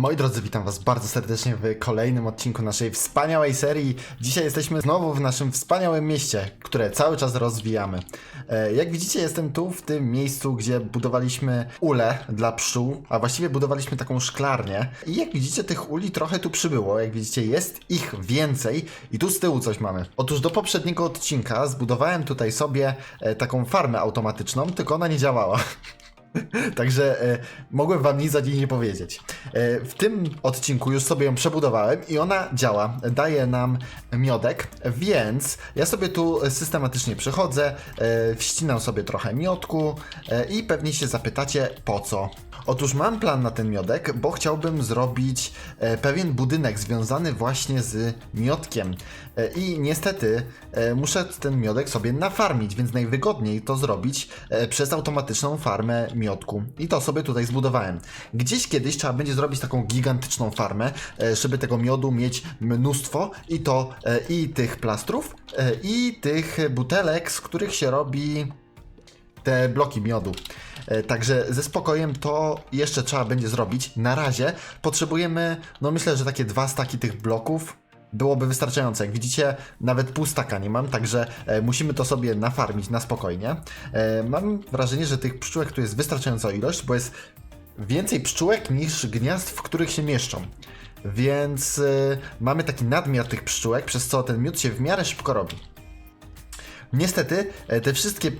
Moi drodzy, witam Was bardzo serdecznie w kolejnym odcinku naszej wspaniałej serii. Dzisiaj jesteśmy znowu w naszym wspaniałym mieście, które cały czas rozwijamy. E, Jak widzicie, jestem tu, w tym miejscu, gdzie budowaliśmy ule dla pszczół, a właściwie budowaliśmy taką szklarnię. I jak widzicie, tych uli trochę tu przybyło. Jak widzicie, jest ich więcej i tu z tyłu coś mamy. Otóż do poprzedniego odcinka zbudowałem tutaj sobie e, taką farmę automatyczną, tylko ona nie działała. Także e, mogłem wam nic o niej nie powiedzieć. E, w tym odcinku już sobie ją przebudowałem i ona działa. Daje nam miodek, więc ja sobie tu systematycznie przychodzę, e, wścinam sobie trochę miodku e, i pewnie się zapytacie po co. Otóż mam plan na ten miodek, bo chciałbym zrobić e, pewien budynek związany właśnie z miodkiem. E, I niestety e, muszę ten miodek sobie nafarmić, więc najwygodniej to zrobić e, przez automatyczną farmę miodku. I to sobie tutaj zbudowałem. Gdzieś kiedyś trzeba będzie zrobić taką gigantyczną farmę, żeby tego miodu mieć mnóstwo i to i tych plastrów, i tych butelek, z których się robi te bloki miodu. Także ze spokojem to jeszcze trzeba będzie zrobić. Na razie potrzebujemy, no myślę, że takie dwa staki tych bloków byłoby wystarczające. Jak widzicie, nawet pół staka nie mam, także e, musimy to sobie nafarmić na spokojnie. E, mam wrażenie, że tych pszczółek tu jest wystarczająca ilość, bo jest więcej pszczółek niż gniazd, w których się mieszczą. Więc e, mamy taki nadmiar tych pszczółek, przez co ten miód się w miarę szybko robi. Niestety, te wszystkie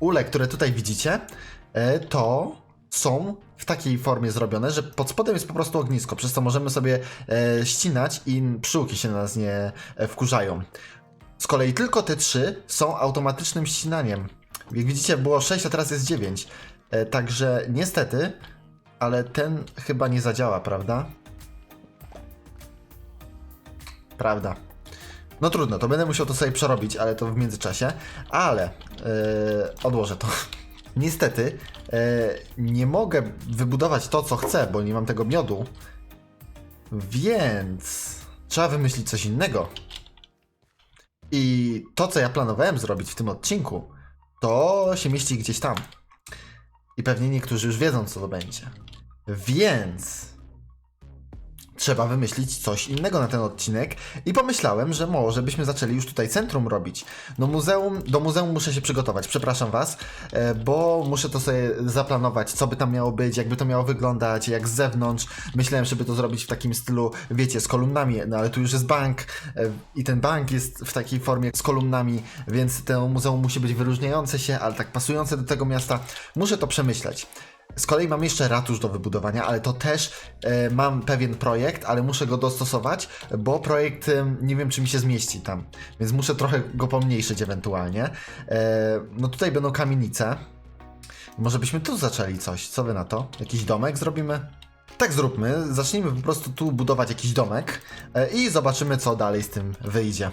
ule, które tutaj widzicie, to są w takiej formie zrobione, że pod spodem jest po prostu ognisko, przez co możemy sobie e, ścinać i pszczółki się na nas nie e, wkurzają. Z kolei tylko te trzy są automatycznym ścinaniem. Jak widzicie, było 6, a teraz jest 9. E, także niestety, ale ten chyba nie zadziała, prawda? Prawda. No trudno, to będę musiał to sobie przerobić, ale to w międzyczasie. Ale yy, odłożę to. Niestety yy, nie mogę wybudować to, co chcę, bo nie mam tego miodu. Więc trzeba wymyślić coś innego. I to, co ja planowałem zrobić w tym odcinku, to się mieści gdzieś tam. I pewnie niektórzy już wiedzą, co to będzie. Więc trzeba wymyślić coś innego na ten odcinek i pomyślałem, że może byśmy zaczęli już tutaj centrum robić. No muzeum, do muzeum muszę się przygotować, przepraszam was, e, bo muszę to sobie zaplanować, co by tam miało być, jakby to miało wyglądać, jak z zewnątrz. Myślałem, żeby to zrobić w takim stylu, wiecie, z kolumnami, no ale tu już jest bank e, i ten bank jest w takiej formie z kolumnami, więc to muzeum musi być wyróżniające się, ale tak pasujące do tego miasta. Muszę to przemyśleć. Z kolei mam jeszcze ratusz do wybudowania, ale to też e, mam pewien projekt, ale muszę go dostosować, bo projekt nie wiem, czy mi się zmieści tam, więc muszę trochę go pomniejszyć ewentualnie. E, no tutaj będą kamienice. Może byśmy tu zaczęli coś, co wy na to? Jakiś domek zrobimy? Tak zróbmy, zacznijmy po prostu tu budować jakiś domek e, i zobaczymy, co dalej z tym wyjdzie.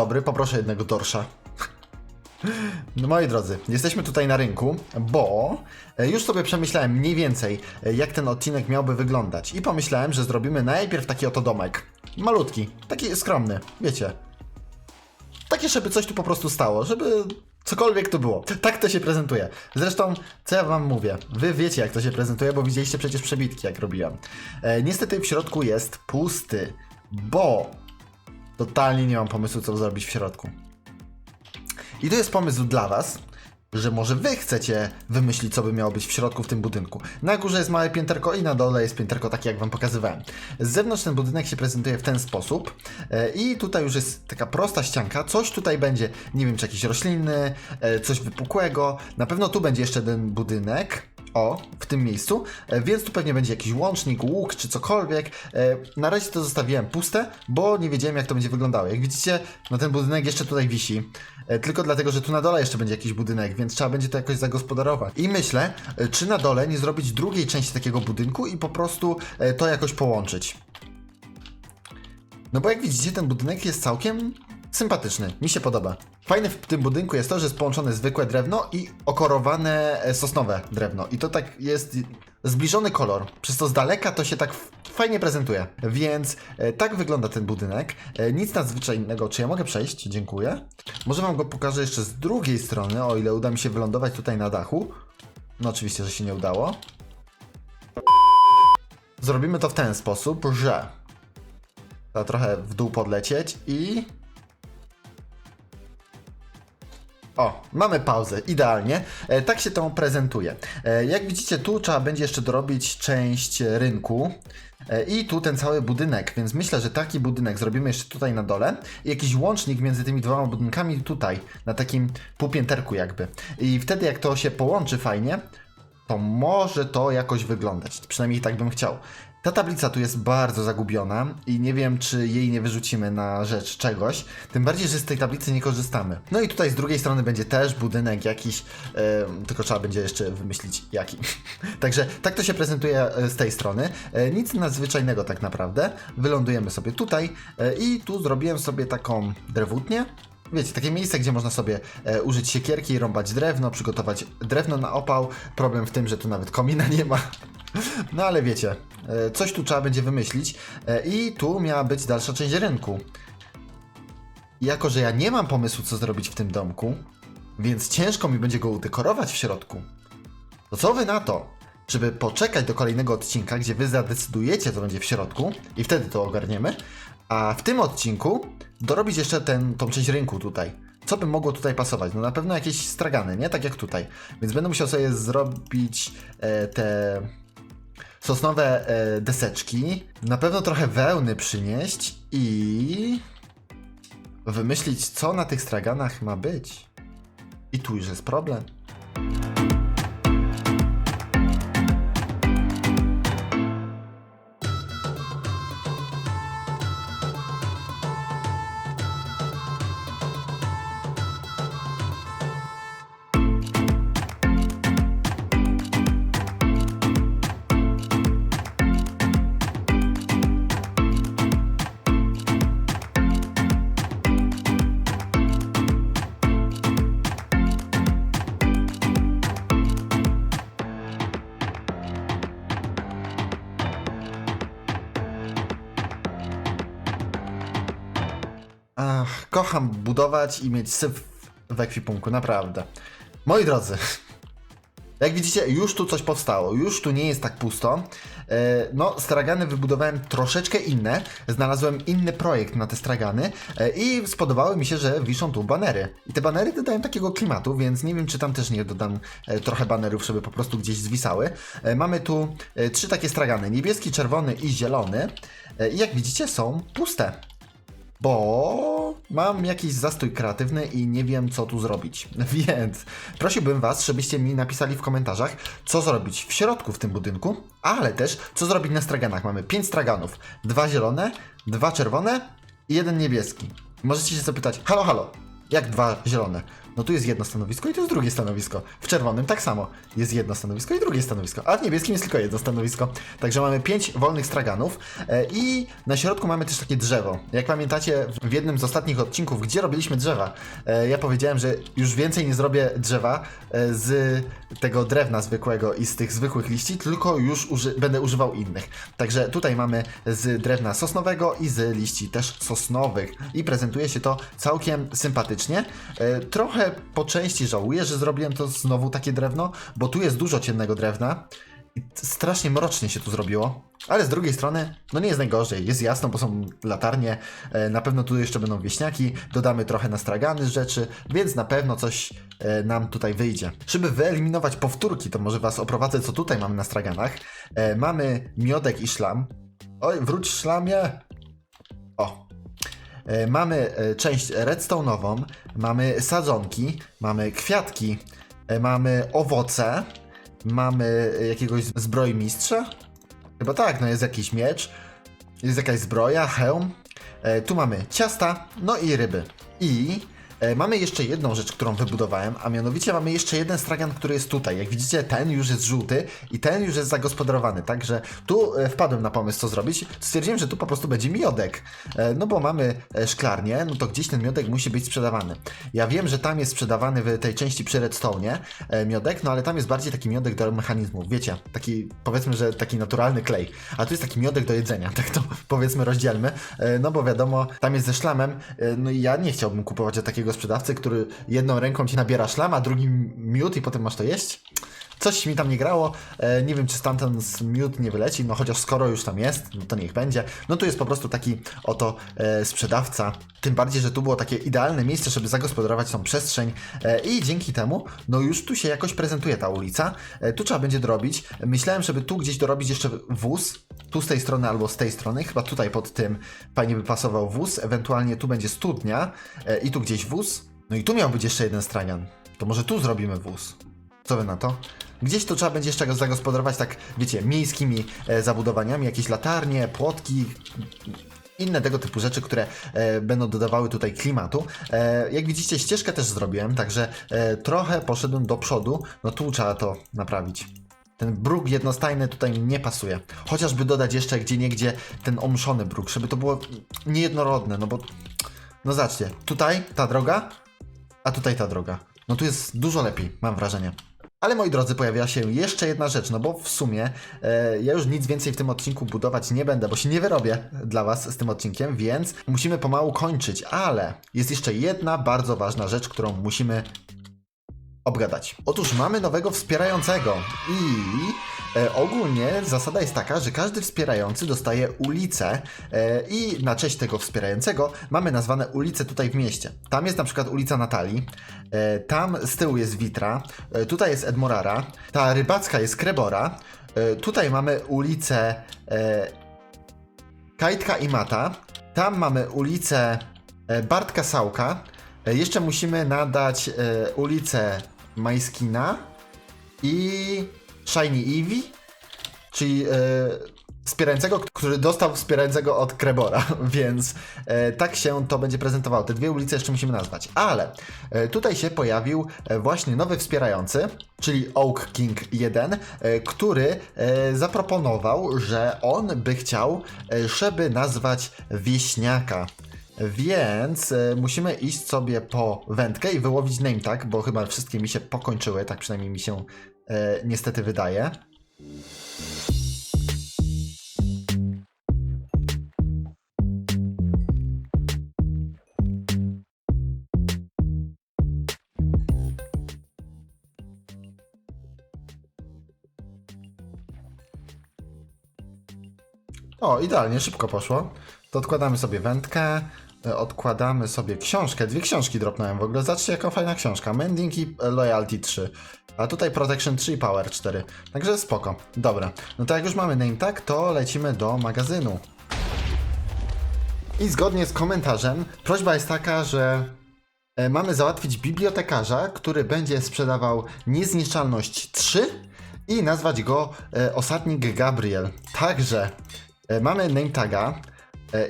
Dobry, poproszę jednego dorsza. No moi drodzy, jesteśmy tutaj na rynku, bo e, już sobie przemyślałem mniej więcej, e, jak ten odcinek miałby wyglądać. I pomyślałem, że zrobimy najpierw taki oto domek. Malutki, taki skromny, wiecie. Takie, żeby coś tu po prostu stało, żeby cokolwiek tu było. Tak to się prezentuje. Zresztą, co ja wam mówię? Wy wiecie, jak to się prezentuje, bo widzieliście przecież przebitki, jak robiłem. E, niestety w środku jest pusty, bo totalnie nie mam pomysłu, co zrobić w środku. I to jest pomysł dla Was. że może wy chcecie wymyślić, co by miało być w środku w tym budynku. Na górze jest małe pięterko i na dole jest pięterko takie, jak wam pokazywałem. Z zewnątrz ten budynek się prezentuje w ten sposób e, i tutaj już jest taka prosta ścianka, coś tutaj będzie, nie wiem, czy jakieś rośliny, e, coś wypukłego, na pewno tu będzie jeszcze ten budynek, o, w tym miejscu, e, więc tu pewnie będzie jakiś łącznik, łuk czy cokolwiek. E, Na razie to zostawiłem puste, bo nie wiedziałem jak to będzie wyglądało. Jak widzicie, no ten budynek jeszcze tutaj wisi, e, tylko dlatego, że tu na dole jeszcze będzie jakiś budynek, więc trzeba będzie to jakoś zagospodarować. I myślę, czy na dole nie zrobić drugiej części takiego budynku i po prostu to jakoś połączyć. No bo jak widzicie, ten budynek jest całkiem sympatyczny. Mi się podoba. Fajne w tym budynku jest to, że jest połączone zwykłe drewno i okorowane e, sosnowe drewno. I to tak jest zbliżony kolor. Przez to z daleka to się tak fajnie prezentuje. Więc e, tak wygląda ten budynek. E, nic nadzwyczajnego. Czy ja mogę przejść? Dziękuję. Może wam go pokażę jeszcze z drugiej strony, o ile uda mi się wylądować tutaj na dachu. No oczywiście, że się nie udało. Zrobimy to w ten sposób, że Trzeba trochę w dół podlecieć i. O, mamy pauzę, idealnie. E, tak się to prezentuje. E, jak widzicie, tu trzeba będzie jeszcze dorobić część rynku. E, I tu ten cały budynek, więc myślę, że taki budynek zrobimy jeszcze tutaj na dole i jakiś łącznik między tymi dwoma budynkami tutaj, na takim półpięterku jakby. I wtedy jak to się połączy fajnie, to może to jakoś wyglądać. Przynajmniej tak bym chciał. Ta tablica tu jest bardzo zagubiona i nie wiem, czy jej nie wyrzucimy na rzecz czegoś. Tym bardziej, że z tej tablicy nie korzystamy. No i tutaj z drugiej strony będzie też budynek jakiś, e, tylko trzeba będzie jeszcze wymyślić jaki. Także tak to się prezentuje e, z tej strony. E, nic nadzwyczajnego tak naprawdę. Wylądujemy sobie tutaj e, i tu zrobiłem sobie taką drewutnię. Wiecie, takie miejsce, gdzie można sobie e, użyć siekierki rąbać drewno, przygotować drewno na opał. Problem w tym, że tu nawet komina nie ma. No ale wiecie, e, coś tu trzeba będzie wymyślić. E, I tu miała być dalsza część rynku. Jako, że ja nie mam pomysłu, co zrobić w tym domku, więc ciężko mi będzie go udekorować w środku. To co wy na to, żeby poczekać do kolejnego odcinka, gdzie wy zadecydujecie, co będzie w środku i wtedy to ogarniemy, a w tym odcinku dorobić jeszcze ten, tą część rynku tutaj. Co by mogło tutaj pasować? No na pewno jakieś stragany, nie? Tak jak tutaj. Więc będę musiał sobie zrobić e, te sosnowe e, deseczki, na pewno trochę wełny przynieść i wymyślić, co na tych straganach ma być. I tu już jest problem. Kocham budować i mieć syf w ekwipunku, naprawdę. Moi drodzy, jak widzicie, już tu coś powstało, już tu nie jest tak pusto. E, No, stragany wybudowałem troszeczkę inne, znalazłem inny projekt na te stragany e, i spodobało mi się, że wiszą tu banery. I te banery dodają takiego klimatu, więc nie wiem, czy tam też nie dodam e, trochę banerów, żeby po prostu gdzieś zwisały. Mamy tu trzy takie stragany, niebieski, czerwony i zielony. I jak widzicie, są puste bo mam jakiś zastój kreatywny i nie wiem, co tu zrobić. Więc prosiłbym Was, żebyście mi napisali w komentarzach, co zrobić w środku w tym budynku, ale też co zrobić na straganach. Mamy 5 straganów, dwa zielone, dwa czerwone i jeden niebieski. Możecie się zapytać, halo, halo, jak dwa zielone? No tu jest jedno stanowisko i tu jest drugie stanowisko. W czerwonym tak samo. Jest jedno stanowisko i drugie stanowisko. A w niebieskim jest tylko jedno stanowisko. Także mamy pięć wolnych straganów e, i na środku mamy też takie drzewo. Jak pamiętacie w jednym z ostatnich odcinków, gdzie robiliśmy drzewa, e, ja powiedziałem, że już więcej nie zrobię drzewa e, z tego drewna zwykłego i z tych zwykłych liści, tylko już uży będę używał innych. Także tutaj mamy z drewna sosnowego i z liści też sosnowych i prezentuje się to całkiem sympatycznie. E, Trochę po części żałuję, że zrobiłem to znowu takie drewno, bo tu jest dużo ciemnego drewna I strasznie mrocznie się tu zrobiło. Ale z drugiej strony, no nie jest najgorzej. Jest jasno, bo są latarnie. E, na pewno tu jeszcze będą wieśniaki. Dodamy trochę nastragany rzeczy, więc na pewno coś e, nam tutaj wyjdzie. Żeby wyeliminować powtórki, to może was oprowadzę, co tutaj mamy na straganach. E, mamy miodek i szlam. Oj, wróć szlamie! O, Mamy e, część redstone'ową, mamy sadzonki, mamy kwiatki, e, mamy owoce, mamy e, jakiegoś zbrojmistrza. Chyba tak, no jest jakiś miecz, jest jakaś zbroja, hełm. E, Tu mamy ciasta, no i ryby. I e, mamy jeszcze jedną rzecz, którą wybudowałem, a mianowicie mamy jeszcze jeden stragan, który jest tutaj. Jak widzicie, ten już jest żółty i ten już jest zagospodarowany. Także tu e, wpadłem na pomysł, co zrobić. Stwierdziłem, że tu po prostu będzie miodek. E, No bo mamy e, szklarnię, no to gdzieś ten miodek musi być sprzedawany. Ja wiem, że tam jest sprzedawany w tej części przy redstone e, miodek, no ale tam jest bardziej taki miodek do mechanizmów. Wiecie, taki powiedzmy, że taki naturalny klej. A tu jest taki miodek do jedzenia, tak to powiedzmy rozdzielmy. E, No bo wiadomo, tam jest ze szlamem. e, No i ja nie chciałbym kupować od takiego sprzedawcy, który jedną ręką ci nabiera szlam, a drugim miód i potem masz to jeść. Coś mi tam nie grało. E, nie wiem, czy stamtąd miód nie wyleci, no chociaż skoro już tam jest, no to niech będzie. No tu jest po prostu taki oto e, sprzedawca. Tym bardziej, że tu było takie idealne miejsce, żeby zagospodarować tą przestrzeń e, i dzięki temu, no już tu się jakoś prezentuje ta ulica. E, tu trzeba będzie dorobić. Myślałem, żeby tu gdzieś dorobić jeszcze wóz. Tu z tej strony albo z tej strony. Chyba tutaj pod tym fajnie by pasował wóz. Ewentualnie tu będzie studnia e, i tu gdzieś wóz. No i tu miał być jeszcze jeden stranian. To może tu zrobimy wóz. Co wy na to? Gdzieś to trzeba będzie jeszcze go zagospodarować tak, wiecie, miejskimi e, zabudowaniami, jakieś latarnie, płotki, inne tego typu rzeczy, które e, będą dodawały tutaj klimatu. E, jak widzicie, ścieżkę też zrobiłem, także e, trochę poszedłem do przodu. No tu trzeba to naprawić. Ten bruk jednostajny tutaj nie pasuje. Chociażby dodać jeszcze gdzie niegdzie ten omszony bruk, żeby to było niejednorodne, no bo... No zobaczcie, tutaj ta droga, a tutaj ta droga. No tu jest dużo lepiej, mam wrażenie. Ale moi drodzy, pojawia się jeszcze jedna rzecz, no bo w sumie e, ja już nic więcej w tym odcinku budować nie będę, bo się nie wyrobię dla Was z tym odcinkiem, więc musimy pomału kończyć. Ale jest jeszcze jedna bardzo ważna rzecz, którą musimy obgadać. Otóż mamy nowego wspierającego i e, ogólnie zasada jest taka, że każdy wspierający dostaje ulicę e, i na cześć tego wspierającego mamy nazwane ulice tutaj w mieście. Tam jest na przykład ulica Natalii, e, tam z tyłu jest Witra, e, tutaj jest Edmorara, ta rybacka jest Krebora, e, tutaj mamy ulicę e, Kajtka i Mata, tam mamy ulicę e, Bartka Sałka, e, jeszcze musimy nadać e, ulicę Majskina i Shiny Eevee, czyli e, wspierającego, który dostał wspierającego od Krebora, więc e, tak się to będzie prezentowało. Te dwie ulice jeszcze musimy nazwać. Ale e, tutaj się pojawił e, właśnie nowy wspierający, czyli Oak King 1, e, który e, zaproponował, że on by chciał, e, żeby nazwać wieśniaka. Więc e, musimy iść sobie po wędkę i wyłowić name tag, bo chyba wszystkie mi się pokończyły, tak przynajmniej mi się e, niestety wydaje. O, idealnie, szybko poszło. To odkładamy sobie wędkę, odkładamy sobie książkę. Dwie książki dropnąłem w ogóle. Zobaczcie, jaka fajna książka. Mending i e, Loyalty 3. A tutaj Protection 3 i Power 4. Także spoko. Dobra. No to jak już mamy name tag, to lecimy do magazynu. I zgodnie z komentarzem, prośba jest taka, że e, mamy załatwić bibliotekarza, który będzie sprzedawał niezniszczalność 3 i nazwać go e, osadnik Gabriel. Także e, mamy name taga e,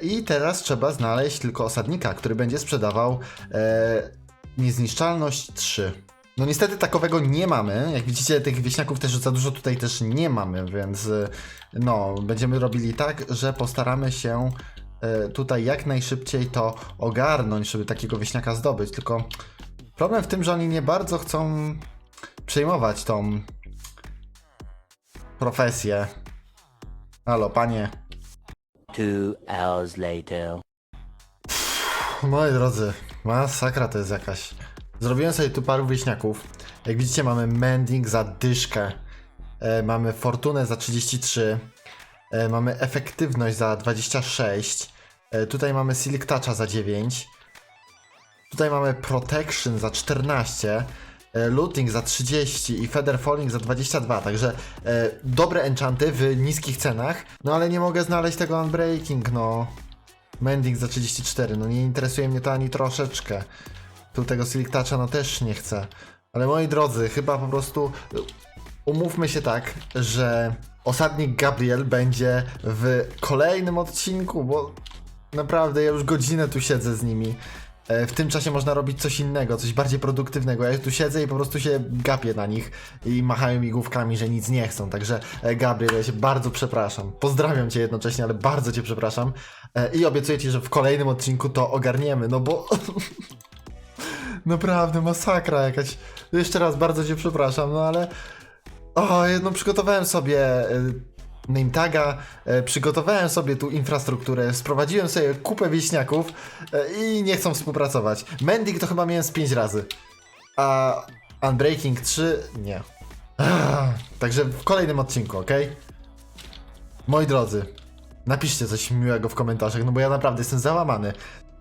i teraz trzeba znaleźć tylko osadnika, który będzie sprzedawał e, niezniszczalność 3. No niestety takowego nie mamy. Jak widzicie, tych wieśniaków też za dużo tutaj też nie mamy, więc e, no, będziemy robili tak, że postaramy się e, tutaj jak najszybciej to ogarnąć, żeby takiego wieśniaka zdobyć. Tylko problem w tym, że oni nie bardzo chcą przejmować tą profesję. Halo, panie. Two hours later. Moi drodzy, masakra to jest jakaś. Zrobiłem sobie tu paru wieśniaków. Jak widzicie, mamy mending za dyszkę. e, mamy fortunę za 33, e, mamy efektywność za 26, e, tutaj mamy Silk Toucha za 9, tutaj mamy Protection za 14, e, Looting za 30 i Feather Falling za 22, także e, dobre enchanty w niskich cenach, no ale nie mogę znaleźć tego Unbreaking, no. Mending za 34, no nie interesuje mnie to ani troszeczkę. Tu tego Silk Toucha no też nie chcę. Ale moi drodzy, chyba po prostu y, umówmy się tak, że osadnik Gabriel będzie w kolejnym odcinku, bo naprawdę ja już godzinę tu siedzę z nimi. E, W tym czasie można robić coś innego, coś bardziej produktywnego. Ja tu siedzę i po prostu się gapię na nich i machają mi główkami, że nic nie chcą. Także e, Gabriel, ja się bardzo przepraszam. Pozdrawiam cię jednocześnie, ale bardzo cię przepraszam. E, I obiecuję ci, że w kolejnym odcinku to ogarniemy, no bo Naprawdę masakra jakaś. Jeszcze raz bardzo cię przepraszam, no ale. O, no przygotowałem sobie name taga, y, przygotowałem sobie tu infrastrukturę, sprowadziłem sobie kupę wieśniaków y, i nie chcą współpracować. Mending to chyba miałem z 5 razy. A Unbreaking 3 nie. Także w kolejnym odcinku, ok? Moi drodzy, napiszcie coś miłego w komentarzach, no bo ja naprawdę jestem załamany.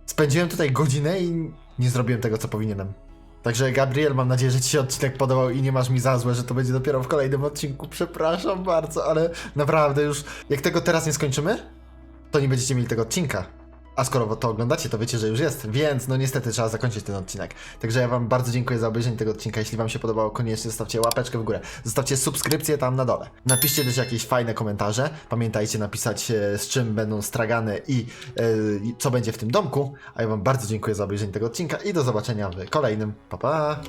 Spędziłem tutaj godzinę i nie zrobiłem tego, co powinienem. Także Gabriel, mam nadzieję, że Ci się odcinek podobał i nie masz mi za złe, że to będzie dopiero w kolejnym odcinku. Przepraszam bardzo, ale naprawdę już, jak tego teraz nie skończymy, to nie będziecie mieli tego odcinka. A skoro to oglądacie, to wiecie, że już jest, więc no niestety trzeba zakończyć ten odcinek. Także ja Wam bardzo dziękuję za obejrzenie tego odcinka. Jeśli Wam się podobało, koniecznie zostawcie łapeczkę w górę. Zostawcie subskrypcję tam na dole. Napiszcie też jakieś fajne komentarze. Pamiętajcie napisać e, z czym będą stragane i i co będzie w tym domku. A ja Wam bardzo dziękuję za obejrzenie tego odcinka i do zobaczenia w kolejnym. Pa pa!